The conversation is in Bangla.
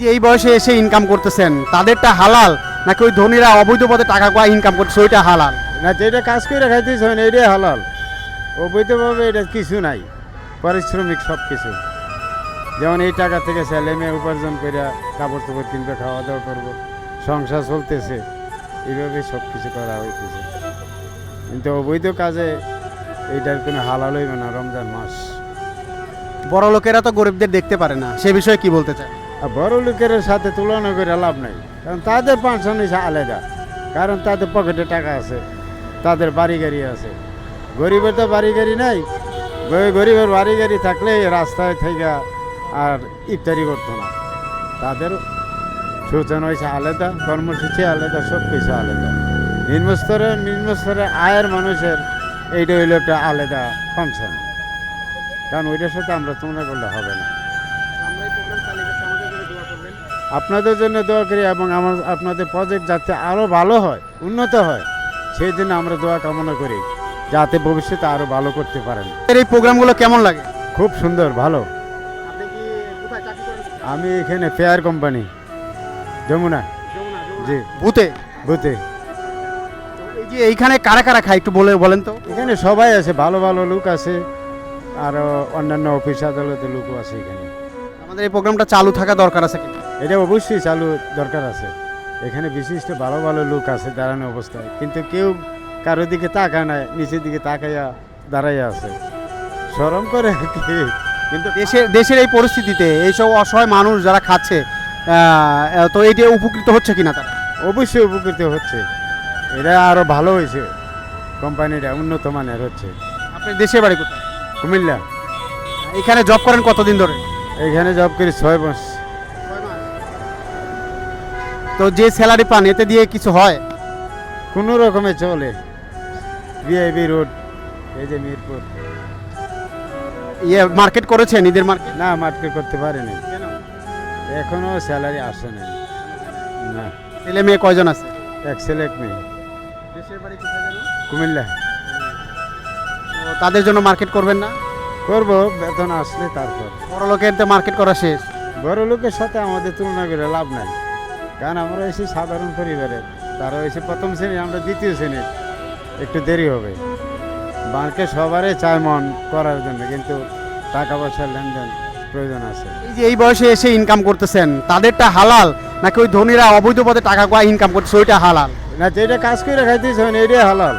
যে এই বয়সে এসে ইনকাম করতেছেন তাদেরটা হালাল? নাকি ওই ধনীরা অবৈধ পথে টাকা কয়া ইনকাম করতেছে ওইটা হালাল? না যেটা কাজ করে খাইতেছেন এটাই হালাল। অবৈধভাবে এটা কিছু নাই পারিশ্রমিক সব কিছু যেমন এই টাকা থেকে ছেলে মেয়ে উপার্জন করে কাপড় চোপড় কিনবে খাওয়া দাওয়া করব সংসার চলতেছে এইভাবে সব কিছু করা হইতেছে। কিন্তু অবৈধ কাজে এইটার কোনো হালাল হইবে না রমজান মাস। বড় লোকেরা তো গরিবদের দেখতে পারে না সে বিষয়ে কি বলতে চান আর বড় লোকের সাথে তুলনা করে লাভ নাই। কারণ তাদের হিসেবে আলাদা। কারণ তাদের পকেটে টাকা আছে, তাদের বাড়ি গাড়ি আছে। গরিবের তো বাড়ি গাড়ি নাই। গরিবের বাড়ি গাড়ি থাকলে রাস্তায় থেকে আর ইফতারি করতো না। তাদের সূচনা হয়েছে আলাদা, কর্মসূচি আলাদা, সব কিছু আলাদা। নিম্নস্তরের নিম্নস্তরের আয়ের মানুষের এইটা হইল একটা আলাদা ফাংশন কারণ ওইটার সাথে আমরা তুলনা করলে হবে না। আপনাদের জন্য দোয়া করি এবং আমার আপনাদের প্রজেক্ট যাতে আরও ভালো হয় উন্নত হয় সেই জন্য আমরা দোয়া কামনা করি যাতে ভবিষ্যতে আরও ভালো করতে পারেন। এর এই প্রোগ্রামগুলো কেমন লাগে? খুব সুন্দর ভালো। আমি এখানে ফেয়ার কোম্পানি যমুনা। জি। ভূতে বুতে এই যে এইখানে কারা কারা খায় একটু বলে বলেন তো। এখানে সবাই আছে ভালো ভালো লোক আছে আরও অন্যান্য অফিস আদালতের লোকও আছে এখানে। আমাদের এই প্রোগ্রামটা চালু থাকা দরকার আছে কি এটা অবশ্যই চালু দরকার আছে। এখানে বিশিষ্ট ভালো ভালো লোক আছে দাঁড়ানো অবস্থায়। কিন্তু কেউ কারও দিকে তাকায় না নিচের দিকে তাকাইয়া দাঁড়াইয়া আছে। সরম করে কি? কিন্তু দেশের দেশের এই পরিস্থিতিতে এইসব অসহায় মানুষ যারা খাচ্ছে তো এইটা উপকৃত হচ্ছে কিনা তারা? অবশ্যই উপকৃত হচ্ছে। এটা আরও ভালো হয়েছে। কোম্পানিটা উন্নত মানের হচ্ছে। আপনি দেশের বাড়ি কোথায়? কুমিল্লা। এখানে জব করেন কতদিন ধরে? এখানে জব করি ছয় মাস। তো যে স্যালারি পান এতে দিয়ে কিছু হয়? কোনো রকমে চলে। বিআইবি রোড এই যে মিরপুর। ইয়ে মার্কেট করেছেন ঈদের মার্কেট না মার্কেট করতে পারিনি। এখনও স্যালারি আসে নাই। না। ছেলে মেয়ে কয়জন আছে? এক ছেলে এক মেয়ে। দেশের বাড়ি কোথায় জানো কুমিল্লা। তো তাদের জন্য মার্কেট করবেন না? করব বেতন আসলে তারপর। বড় লোকের তো মার্কেট করা শেষ। বড় লোকের সাথে আমাদের তুলনা করে লাভ নাই। কারণ আমরা এসে সাধারণ পরিবারের। তারা এসে প্রথম শ্রেণি আমরা দ্বিতীয় শ্রেণির একটু দেরি হবে। বাঁকে সবারই চায় মন করার জন্য কিন্তু টাকা পয়সার লেনদেন প্রয়োজন আছে। এই যে এই বয়সে এসে ইনকাম করতেছেন তাদেরটা হালাল? নাকি ওই ধনীরা অবৈধ পথে টাকা কয়া ইনকাম করতেছে ওইটা হালাল? না যেটা কাজ করে খাইতেছেন এটাই হালাল।